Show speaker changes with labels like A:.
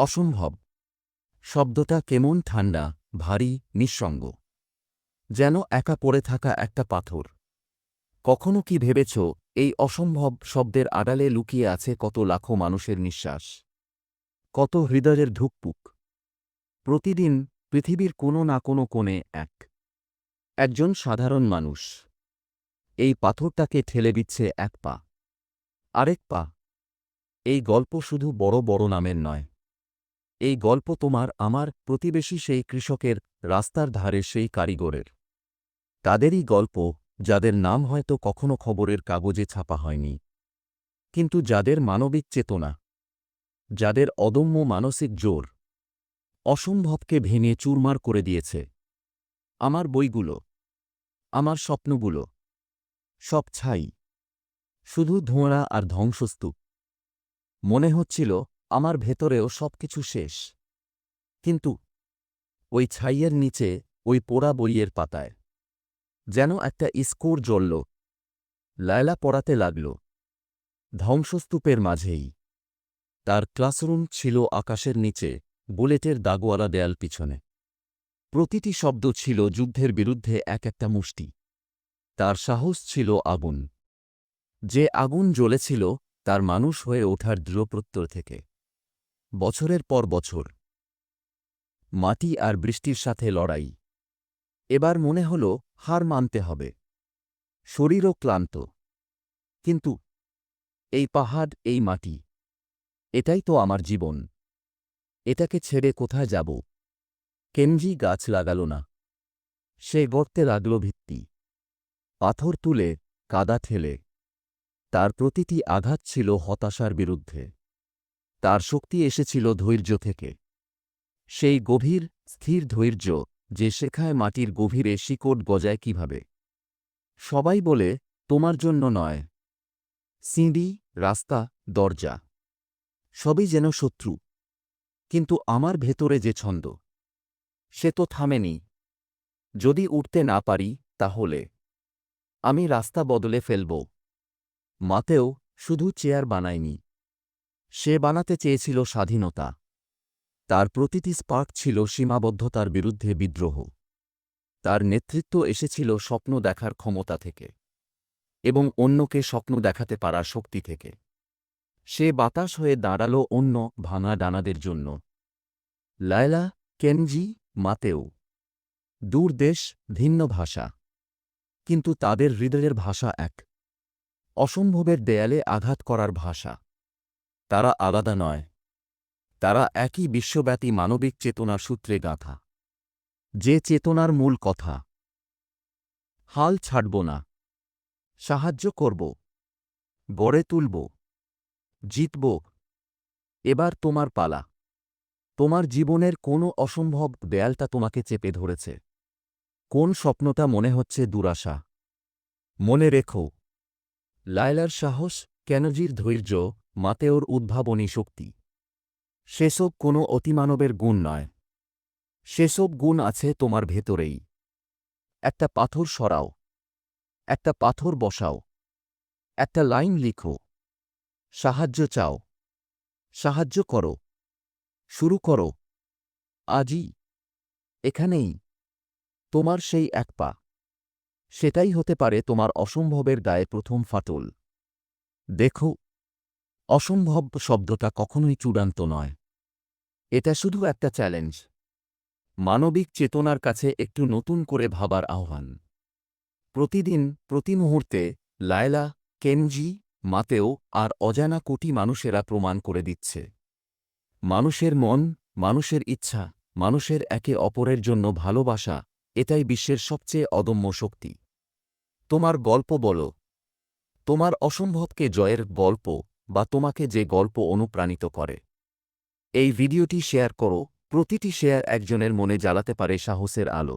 A: অসম্ভব। শব্দটা কেমন ঠান্ডা, ভারী, নিঃসঙ্গ। যেন একা পড়ে থাকা একটা পাথর। কখনো কি ভেবেছ, এই অসম্ভব শব্দের আড়ালে লুকিয়ে আছে কত লাখো মানুষের নিঃশ্বাস? কত হৃদয়ের ধুকপুক। প্রতিদিন পৃথিবীর কোনো না কোনো কোণে এক। একজন সাধারণ মানুষ। এই পাথরটাকে ঠেলে দিচ্ছে এক পা। আরেক পা। এই গল্প শুধু বড় বড় নামের নয়। এই গল্প তোমার, আমার প্রতিবেশী সেই কৃষকের, রাস্তার ধারে সেই কারিগরের। তাদেরই গল্প, যাদের নাম হয়তো কখনো খবরের কাগজে ছাপা হয়নি। কিন্তু যাদের মানবিক চেতনা, যাদের অদম্য মানসিক জোর, অসম্ভবকে ভেঙে চুরমার করে দিয়েছে। আমার বইগুলো, আমার স্বপ্নগুলো, সব ছাই, শুধু ধোঁড়া আর ধ্বংসস্তূপ। মনে হচ্ছিল আমার ভেতরেও সবকিছু শেষ। কিন্তু ওই ছাইয়ের নিচে ওই পোড়া বইয়ের পাতায় যেন একটা স্কোর জ্বলল। লায়লা পড়াতে লাগল। ধ্বংসস্তূপের মাঝেই। তার ক্লাসরুম ছিল আকাশের নিচে, বুলেটের দাগওয়ালা দেয়াল পিছনে। প্রতিটি শব্দ ছিল যুদ্ধের বিরুদ্ধে এক একটা মুষ্টি। তার সাহস ছিল আগুন। যে আগুন জ্বলেছিল, তার মানুষ হয়ে ওঠার দৃঢ়প্রত্যয় থেকে। বছরের পর বছর। মাটি আর বৃষ্টির সাথে লড়াই। এবার মনে হল হার মানতে হবে। শরীরও ক্লান্ত। কিন্তু এই পাহাড়, এই মাটি, এটাই তো আমার জীবন। এটাকে ছেড়ে কোথায় যাব? কেনজি গাছ লাগাল না। সে গর্তে লাগল ভিত্তি। পাথর তুলে কাদা ঠেলে। তার প্রতিটি আঘাত ছিল হতাশার বিরুদ্ধে। তার শক্তি এসেছিল ধৈর্য থেকে। সেই গভীর, স্থির ধৈর্য যে শেখায় মাটির গভীরে শিকট গজায় কীভাবে। সবাই বলে, তোমার জন্য নয়। সিঁড়ি, রাস্তা, দরজা, সবই যেন শত্রু। কিন্তু আমার ভেতরে যে ছন্দ, সে তো থামেনি। যদি উঠতে না পারি, তাহলে আমি রাস্তা বদলে ফেলব। মাতেও শুধু চেয়ার বানায়নি সে বানাতে চেয়েছিল স্বাধীনতা। তার প্রতিটি স্পার্ক ছিল সীমাবদ্ধতার বিরুদ্ধে বিদ্রোহ। তার নেতৃত্ব এসেছিল স্বপ্ন দেখার ক্ষমতা থেকে এবং অন্যকে স্বপ্ন দেখাতে পারার শক্তি থেকে। সে বাতাস হয়ে দাঁড়াল অন্য ভাঙা ডানাদের জন্য। Leila, Kenji, Mateo. দূর দেশ, ভিন্ন ভাষা। কিন্তু তাদের হৃদয়ের ভাষা এক। অসম্ভবের দেয়ালে আঘাত করার ভাষা। তারা আলাদা নয়। তারা একই বিশ্বব্যাপী মানবিক চেতনার সূত্রে গাঁথা। যে চেতনার মূল কথা, হাল ছাড়ব না, সাহায্য করব, গড়ে তুলব, জিতব, এবার তোমার পালা। তোমার জীবনের কোনো অসম্ভব দেয়ালটা তোমাকে চেপে ধরেছে। কোন স্বপ্নটা মনে হচ্ছে দুরাশা? মনে রেখো, লায়লার সাহস কেনজির ধৈর্য মাতেওর উদ্ভাবনী শক্তি। সেসব কোনো অতিমানবের গুণ নয়। সেসব গুণ আছে তোমার ভেতরেই। একটা পাথর সরাও। একটা পাথর বসাও। একটা লাইন লিখো। সাহায্য চাও। সাহায্য করো। শুরু করো। আজই। এখানেই। তোমার সেই এক পা। সেটাই হতে পারে তোমার অসম্ভবের গায়ে প্রথম ফাটল। দেখো। অসম্ভব শব্দটা কখনোই চূড়ান্ত নয়। এটা শুধু একটা চ্যালেঞ্জ মানবিক চেতনার কাছে একটু নতুন করে ভাবার আহ্বান। প্রতিদিন, প্রতি মুহূর্তে, লায়লা, কেনজি, মাতেও আর অজানা কোটি মানুষেরা প্রমাণ করে দিচ্ছে। মানুষের মন, মানুষের ইচ্ছা, মানুষের একে অপরের জন্য ভালোবাসা, এটাই বিশ্বের সবচেয়ে অদম্য শক্তি। তোমার গল্প বলো। তোমার অসম্ভবকে জয়ের গল্প বা তোমাকে যে গল্প অনুপ্রাণিত করে। এই ভিডিওটি শেয়ার করো, প্রতিটি শেয়ার একজনের মনে জ্বালাতে পারে সাহসের আলো।